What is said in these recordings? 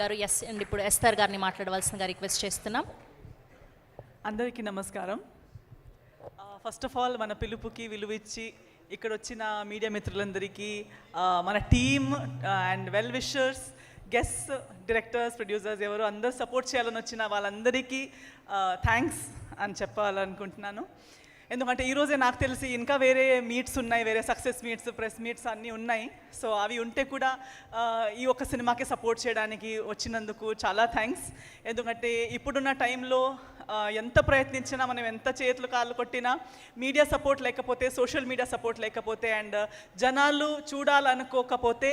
గారు yes and ఇప్పుడు Esther గారిని మాట్లాడవలసిందిగా రిక్వెస్ట్ చేస్తున్నాం. అందరికీ నమస్కారం. ఫస్ట్ ఆఫ్ ఆల్ మన పిలుపుకి విలువిచ్చి ఇక్కడ వచ్చిన మీడియా మిత్రులందరికీ మన team and well wishers guest directors producers ఎవరు అందరూ సపోర్ట్ చేయాలని వచ్చిన వాళ్ళందరికీ థ్యాంక్స్ అని చెప్పాలనుకుంటున్నాను. ఎందుకంటే ఈరోజే నాకు తెలిసి ఇంకా వేరే మీట్స్ ఉన్నాయి వేరే సక్సెస్ మీట్స్ ప్రెస్ మీట్స్ అన్నీ ఉన్నాయి. సో అవి ఉంటే కూడా ఈ ఒక్క సినిమాకి సపోర్ట్ చేయడానికి వచ్చినందుకు చాలా థ్యాంక్స్ ఎందుకంటే ఇప్పుడున్న టైంలో ఎంత ప్రయత్నించినా మనం ఎంత చేతులు కాళ్ళు కొట్టినా మీడియా సపోర్ట్ లేకపోతే సోషల్ మీడియా సపోర్ట్ లేకపోతే అండ్ జనాలు చూడాలనుకోకపోతే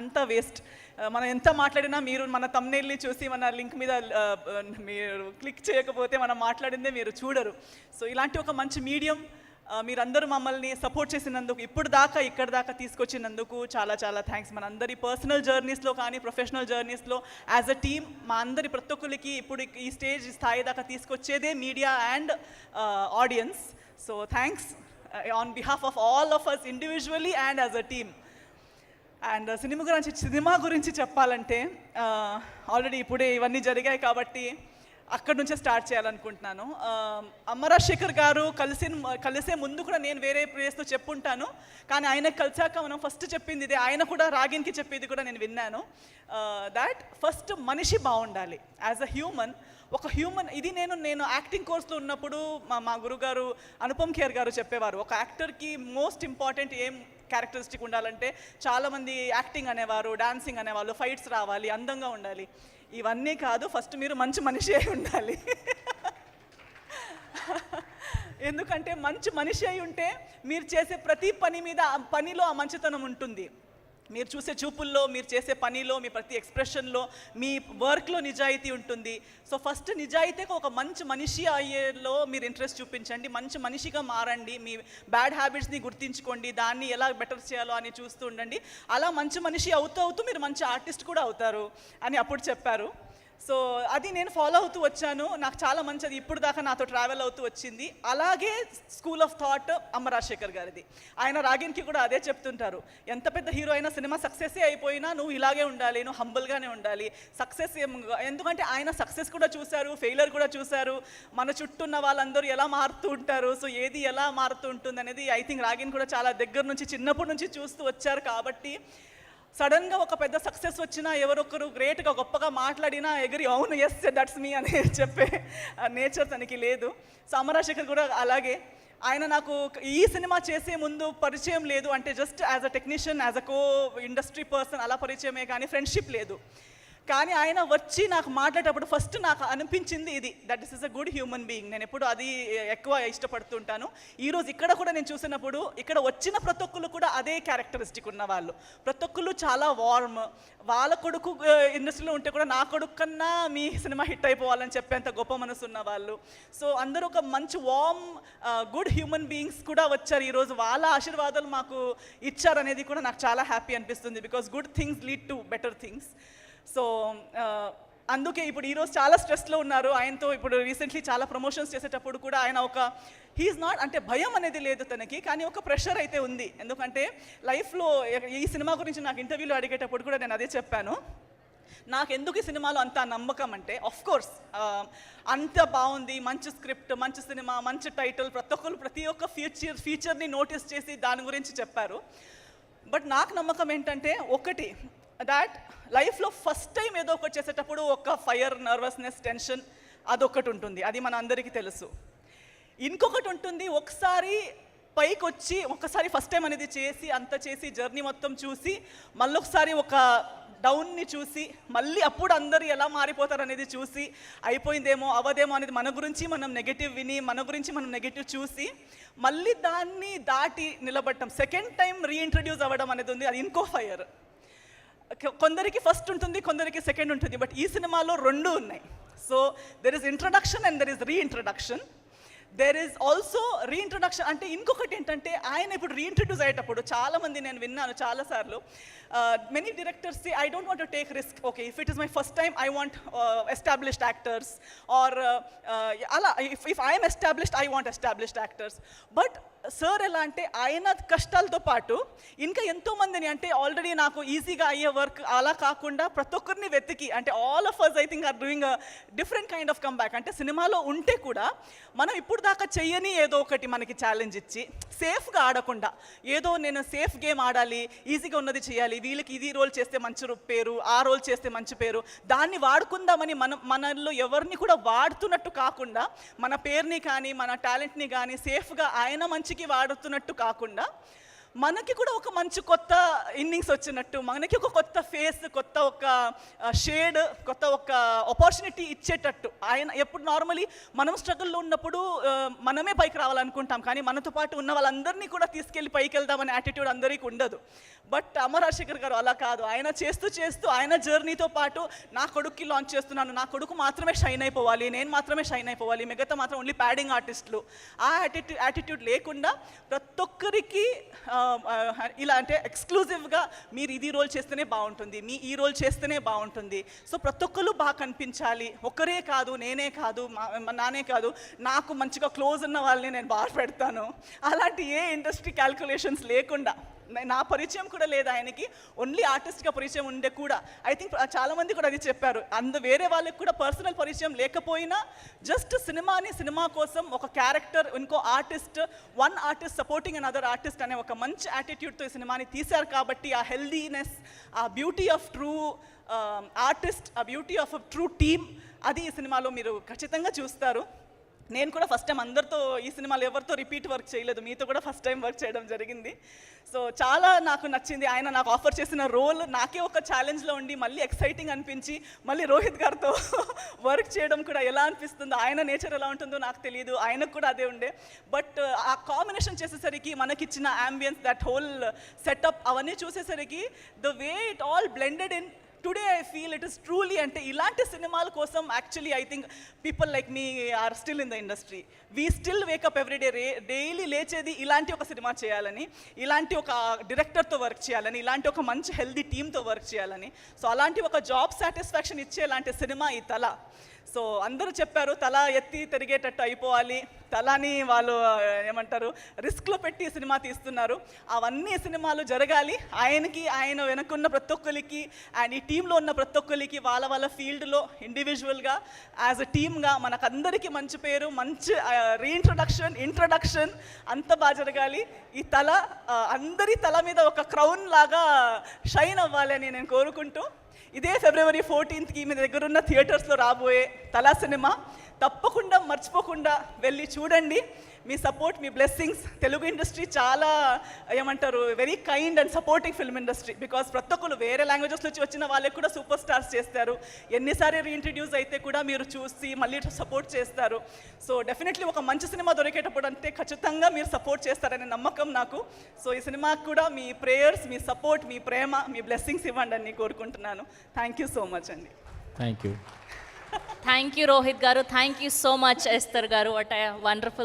అంత వేస్ట్ మనం ఎంత మాట్లాడినా మీరు మన తమ్నేల్ని చూసి మన లింక్ మీద మీరు క్లిక్ చేయకపోతే మనం మాట్లాడిందే మీరు చూడరు. సో ఇలాంటి ఒక మంచి మీడియం మీరందరూ మమ్మల్ని సపోర్ట్ చేసినందుకు ఇప్పుడు దాకా ఇక్కడ దాకా తీసుకొచ్చినందుకు చాలా చాలా థ్యాంక్స్ మన అందరి పర్సనల్ జర్నీస్లో కానీ ప్రొఫెషనల్ జర్నీస్లో యాజ్ అ టీమ్ మా అందరి ప్రతి ఒక్కరికి ఇప్పుడు ఈ స్టేజ్ స్థాయి దాకా తీసుకొచ్చేదే media and audience so thanks on behalf of all of us individually and as a team and cinema గురించి సినిమా గురించి చెప్పాలంటే ఆల్రెడీ ఇప్పుడే ఇవన్నీ జరిగాయి కాబట్టి అక్కడి నుంచే స్టార్ట్ చేయాలనుకుంటున్నాను. అమరాశేఖర్ శేఖర్ గారు కలిసి కలిసే ముందు కూడా నేను వేరే ప్లేస్లో చెప్పుంటాను. కానీ ఆయనకు కలిసాక మనం ఫస్ట్ చెప్పింది ఇదే. ఆయన కూడా రాగిన్కి చెప్పేది కూడా నేను విన్నాను. దాట్ ఫస్ట్ మనిషి బాగుండాలి. యాజ్ అ హ్యూమన్ ఒక హ్యూమన్ ఇది నేను నేను యాక్టింగ్ కోర్స్లో ఉన్నప్పుడు మా మా గురుగారు అనుపమ్ ఖేర్ గారు చెప్పేవారు ఒక యాక్టర్కి మోస్ట్ ఇంపార్టెంట్ ఏం క్యారెక్టరిస్టిక్ ఉండాలంటే చాలామంది యాక్టింగ్ అనేవారు డాన్సింగ్ అనేవాళ్ళు ఫైట్స్ రావాలి అందంగా ఉండాలి. ఇవన్నీ కాదు ఫస్ట్ మీరు మంచి మనిషి అయి ఉండాలి. ఎందుకంటే మంచి మనిషి అయి ఉంటే మీరు చేసే ప్రతి పని మీద ఆ పనిలో ఆ మంచితనం ఉంటుంది. మీరు చూసే చూపుల్లో మీరు చేసే పనిలో మీ ప్రతి ఎక్స్ప్రెషన్లో మీ వర్క్లో నిజాయితీ ఉంటుంది. సో ఫస్ట్ నిజాయితీగా ఒక మంచి మనిషి అయ్యేలో మీరు ఇంట్రెస్ట్ చూపించండి. మంచి మనిషిగా మారండి. మీ బ్యాడ్ హ్యాబిట్స్ని గుర్తించుకోండి. దాన్ని ఎలా బెటర్ చేయాలో అని చూస్తూ ఉండండి. అలా మంచి మనిషి అవుతూ అవుతూ మీరు మంచి ఆర్టిస్ట్ కూడా అవుతారు అని అప్పుడు చెప్పారు. సో అది నేను ఫాలో అవుతూ వచ్చాను. నాకు చాలా మంచిది. ఇప్పుడు దాకా నాతో ట్రావెల్ అవుతూ వచ్చింది. అలాగే school of thought Amma Rajasekhar గారిది. ఆయన రాగిన్కి కూడా అదే చెప్తుంటారు. ఎంత పెద్ద హీరో అయినా సినిమా సక్సెస్ అయిపోయినా నువ్వు ఇలాగే ఉండాలి నువ్వు హంబుల్గానే ఉండాలి. సక్సెస్ ఎందుకంటే ఆయన సక్సెస్ కూడా చూశారు ఫెయిలర్ కూడా చూశారు. మన చుట్టూ ఉన్న వాళ్ళందరూ ఎలా మారుతూ ఉంటారు సో ఏది ఎలా మారుతూ ఉంటుంది అనేది ఐ థింక్ రాగిన్ కూడా చాలా దగ్గర నుంచి చిన్నప్పటి నుంచి చూస్తూ వచ్చారు కాబట్టి సడన్గా ఒక పెద్ద సక్సెస్ వచ్చినా ఎవరొకరు గ్రేట్గా గొప్పగా మాట్లాడినా ఎగిరి అవును ఎస్ దట్స్ మీ అని చెప్పే నేచర్ తనకి లేదు. సో కూడా అలాగే. ఆయన నాకు ఈ సినిమా చేసే ముందు పరిచయం లేదు అంటే just as a technician as a co industry person అలా పరిచయమే కానీ ఫ్రెండ్షిప్ లేదు. కానీ ఆయన వచ్చి నాకు మాట్లాడేటప్పుడు ఫస్ట్ నాకు అనిపించింది ఇది that is is a good human being నేను ఎప్పుడు అది ఎక్కువ ఇష్టపడుతుంటాను. ఈరోజు ఇక్కడ కూడా నేను చూసినప్పుడు ఇక్కడ వచ్చిన ప్రతి ఒక్కరు కూడా అదే క్యారెక్టరిస్టిక్ ఉన్న వాళ్ళు ప్రతి ఒక్కరు చాలా వార్మ్ వాళ్ళ కొడుకు ఇండస్ట్రీలో ఉంటే కూడా నా కొడుకు కన్నా మీ సినిమా హిట్ అయిపోవాలని చెప్పేంత గొప్ప మనసు ఉన్న వాళ్ళు సో అందరూ ఒక మంచి వార్మ్ గుడ్ హ్యూమన్ బీయింగ్స్ కూడా వచ్చారు ఈరోజు వాళ్ళ ఆశీర్వాదాలు మాకు ఇచ్చారనేది కూడా నాకు చాలా హ్యాపీ అనిపిస్తుంది because good things lead to better things so అందుకే ఇప్పుడు ఈరోజు చాలా స్ట్రెస్లో ఉన్నారు. ఆయనతో ఇప్పుడు రీసెంట్లీ చాలా ప్రమోషన్స్ చేసేటప్పుడు కూడా ఆయన ఒక హీఈస్ నాట్ అంటే భయం అనేది లేదు తనకి కానీ ఒక ప్రెషర్ అయితే ఉంది. ఎందుకంటే లైఫ్లో ఈ సినిమా గురించి నాకు ఇంటర్వ్యూలో అడిగేటప్పుడు కూడా నేను అదే చెప్పాను. నాకు ఎందుకు ఈ సినిమాలో అంత నమ్మకం అంటే ఆఫ్ కోర్స్ అంత బాగుంది మంచి స్క్రిప్ట్ మంచి సినిమా మంచి టైటిల్ ప్రతి ఒక్కరు ప్రతి ఒక్క ఫ్యూచర్ ఫ్యూచర్ని నోటీస్ చేసి దాని గురించి చెప్పారు. బట్ నాకు నమ్మకం ఏంటంటే ఒకటి దాట్ లైఫ్లో ఫస్ట్ టైం ఏదో ఒకటి చేసేటప్పుడు ఒక ఫైర్ నర్వస్నెస్ టెన్షన్ అదొకటి ఉంటుంది. అది మన అందరికీ తెలుసు. ఇంకొకటి ఉంటుంది ఒకసారి పైకి వచ్చి ఒకసారి ఫస్ట్ టైం అనేది చేసి అంత చేసి జర్నీ మొత్తం చూసి మళ్ళొకసారి ఒక డౌన్ని చూసి మళ్ళీ అప్పుడు అందరూ ఎలా మారిపోతారు అనేది చూసి అయిపోయిందేమో అవదేమో అనేది మన గురించి మనం నెగిటివ్ విని మన గురించి మనం నెగిటివ్ చూసి మళ్ళీ దాన్ని దాటి నిలబడటం సెకండ్ టైం రీఇంట్రడ్యూస్ అవ్వడం అనేది ఉంది అది ఇంకో ఫైర్ కొందరికి ఫస్ట్ ఉంటుంది కొందరికి సెకండ్ ఉంటుంది బట్ ఈ సినిమాలో రెండు ఉన్నాయి. So there is introduction and there is reintroduction there is also reintroduction అంటే ఇంకొకటి ఏంటంటే ఆయన ఇప్పుడు రీఇంట్రడ్యూస్ అయ్యేటప్పుడు చాలామంది నేను విన్నాను చాలాసార్లు many directors I don't want to take risk okay if it is my first time I want established actors or అలా if if I'm established I want established actors but sir ఎలా అంటే ఆయన కష్టాలతో పాటు ఇంకా ఎంతో మందిని అంటే ఆల్రెడీ నాకు ఈజీగా అయ్యే వర్క్ అలా కాకుండా ప్రతి ఒక్కరిని వెతికి అంటే all of us I think are doing different kind of comeback అంటే సినిమాలో ఉంటే కూడా మనం ఇప్పుడు దాకా చెయ్యని ఏదో ఒకటి మనకి ఛాలెంజ్ ఇచ్చి సేఫ్గా ఆడకుండా ఏదో నేను సేఫ్ గేమ్ ఆడాలి ఈజీగా ఉన్నది చేయాలి వీళ్ళకి ఇది రోల్ చేస్తే మంచి పేరు ఆ రోల్ చేస్తే మంచి పేరు దాన్ని వాడుకుందామని మనం మనలో ఎవరిని కూడా వాడుతున్నట్టు కాకుండా మన పేరుని కానీ మన టాలెంట్ని కానీ సేఫ్గా ఆయన మంచి మంచికి వాడుతున్నట్టు కాకుండా మనకి కూడా ఒక మంచి కొత్త ఇన్నింగ్స్ వచ్చినట్టు మనకి ఒక కొత్త ఫేస్ కొత్త ఒక షేడ్ కొత్త ఒక ఆపర్చునిటీ ఇచ్చేటట్టు. ఆయన ఎప్పుడు నార్మలీ మనం స్ట్రగుల్లో ఉన్నప్పుడు మనమే పైకి రావాలనుకుంటాం. కానీ మనతో పాటు ఉన్న వాళ్ళందరినీ కూడా తీసుకెళ్ళి పైకి వెళ్దామనే యాటిట్యూడ్ అందరికీ ఉండదు. బట్ అమరాశేఖర్ గారు అలా కాదు. ఆయన చేస్తూ చేస్తూ ఆయన జర్నీతో పాటు నా కొడుక్కి లాంచ్ చేస్తున్నాను. నా కొడుకు మాత్రమే షైన్ అయిపోవాలి. నేను మాత్రమే షైన్ అయిపోవాలి. మిగతా మాత్రం ఓన్లీ ప్యాడింగ్ ఆర్టిస్టులు ఆ యాటిట్యూడ్ యాటిట్యూడ్ లేకుండా ప్రతి ఒక్కరికి Um, uh, ఇలా అంటే ఎక్స్క్లూజివ్గా మీరు ఇది రోల్ చేస్తేనే బాగుంటుంది మీ ఈ రోల్ చేస్తేనే బాగుంటుంది. సో ప్రతి ఒక్కరు బాగా కనిపించాలి. ఒకరే కాదు నేనే కాదు మా- నానే కాదు నాకు మంచిగా క్లోజ్ ఉన్న వాళ్ళని నేను బాగా పెడతాను. అలాంటి ఏ ఇండస్ట్రీ క్యాల్కులేషన్స్ లేకుండా నా పరిచయం కూడా లేదు ఆయనకి. ఓన్లీ ఆర్టిస్ట్గా పరిచయం ఉండే కూడా. ఐ థింక్ చాలామంది కూడా అది చెప్పారు. అందు వేరే వాళ్ళకి కూడా పర్సనల్ పరిచయం లేకపోయినా జస్ట్ సినిమాని సినిమా కోసం ఒక క్యారెక్టర్ ఇంకో artist one artist supporting another artist అనే ఒక మంచి యాటిట్యూడ్తో ఈ సినిమాని తీశారు కాబట్టి ఆ హెల్దీనెస్ ఆ బ్యూటీ ఆఫ్ ట్రూ ఆర్టిస్ట్ ఆ బ్యూటీ ఆఫ్ ట్రూ టీమ్ అది ఈ సినిమాలో మీరు ఖచ్చితంగా చూస్తారు. నేను కూడా ఫస్ట్ టైం అందరితో ఈ సినిమాలో ఎవరితో రిపీట్ వర్క్ చేయలేదు. మీతో కూడా ఫస్ట్ టైం వర్క్ చేయడం జరిగింది. సో చాలా నాకు నచ్చింది. ఆయన నాకు ఆఫర్ చేసిన రోల్ నాకే ఒక ఛాలెంజ్లో ఉండి మళ్ళీ ఎక్సైటింగ్ అనిపించి మళ్ళీ రోహిత్ గారితో వర్క్ చేయడం కూడా ఎలా అనిపిస్తుందో ఆయన నేచర్ ఎలా ఉంటుందో నాకు తెలియదు ఆయనకు కూడా అదే ఉండే. బట్ ఆ కాంబినేషన్ చేసేసరికి మనకిచ్చిన ఆంబియన్స్ దట్ హోల్ సెటప్ అవన్నీ చూసేసరికి the way it all blended in today I feel it is truly అంటే ఇలాంటి సినిమాల కోసం actually I think people like me are still in the industry we still wake up everyday ray daily లేచేది ఇలాంటి ఒక cinema చేయాలని ఇలాంటి ఒక డైరెక్టర్తో వర్క్ చేయాలని ఇలాంటి ఒక మంచి హెల్దీ టీమ్తో వర్క్ చేయాలని. సో అలాంటి ఒక జాబ్ సాటిస్ఫాక్షన్ ఇచ్చేలాంటి సినిమా ఈ తల. సో అందరూ చెప్పారు తల ఎత్తి తిరిగేటట్టు అయిపోవాలి. తలని వాళ్ళు ఏమంటారు రిస్క్లో పెట్టి సినిమా తీస్తున్నారు. అవన్నీ సినిమాలు జరగాలి. ఆయనకి ఆయన వెనకున్న ప్రతి ఒక్కరికి అండ్ ఈ టీంలో ఉన్న ప్రతి ఒక్కరికి వాళ్ళ వాళ్ళ ఫీల్డ్లో ఇండివిజువల్గా యాజ్ అ టీమ్గా మనకందరికీ మంచి పేరు మంచి రీఇంట్రొడక్షన్ ఇంట్రడక్షన్ అంత బాగా జరగాలి. ఈ తల అందరి తల మీద ఒక క్రౌన్ లాగా షైన్ అవ్వాలి అని నేను కోరుకుంటూ ఇదే ఫిబ్రవరి ఫోర్టీన్త్కి మీ దగ్గర ఉన్న థియేటర్స్లో రాబోయే తలా సినిమా తప్పకుండా మర్చిపోకుండా వెళ్ళి చూడండి. మీ సపోర్ట్ మీ బ్లెస్సింగ్స్ తెలుగు ఇండస్ట్రీ చాలా ఏమంటారు very kind and supporting film industry because ప్రతి ఒక్కరు వేరే లాంగ్వేజెస్ నుంచి వచ్చిన వాళ్ళకి కూడా సూపర్ స్టార్స్ చేస్తారు. ఎన్నిసారి రీఇంట్రడ్యూస్ అయితే కూడా మీరు చూసి మళ్ళీ సపోర్ట్ చేస్తారు. సో డెఫినెట్లీ ఒక మంచి సినిమా దొరికేటప్పుడు అంటే ఖచ్చితంగా మీరు సపోర్ట్ చేస్తారనే నమ్మకం నాకు. సో ఈ సినిమాకి కూడా మీ ప్రేయర్స్ మీ సపోర్ట్ మీ ప్రేమ మీ బ్లెస్సింగ్స్ ఇవ్వండి అని కోరుకుంటున్నాను. థ్యాంక్ యూ సో మచ్ అండి. Thank you thank you Rohit గారు thank you so much Esther గారు వాట్ వండర్ఫుల్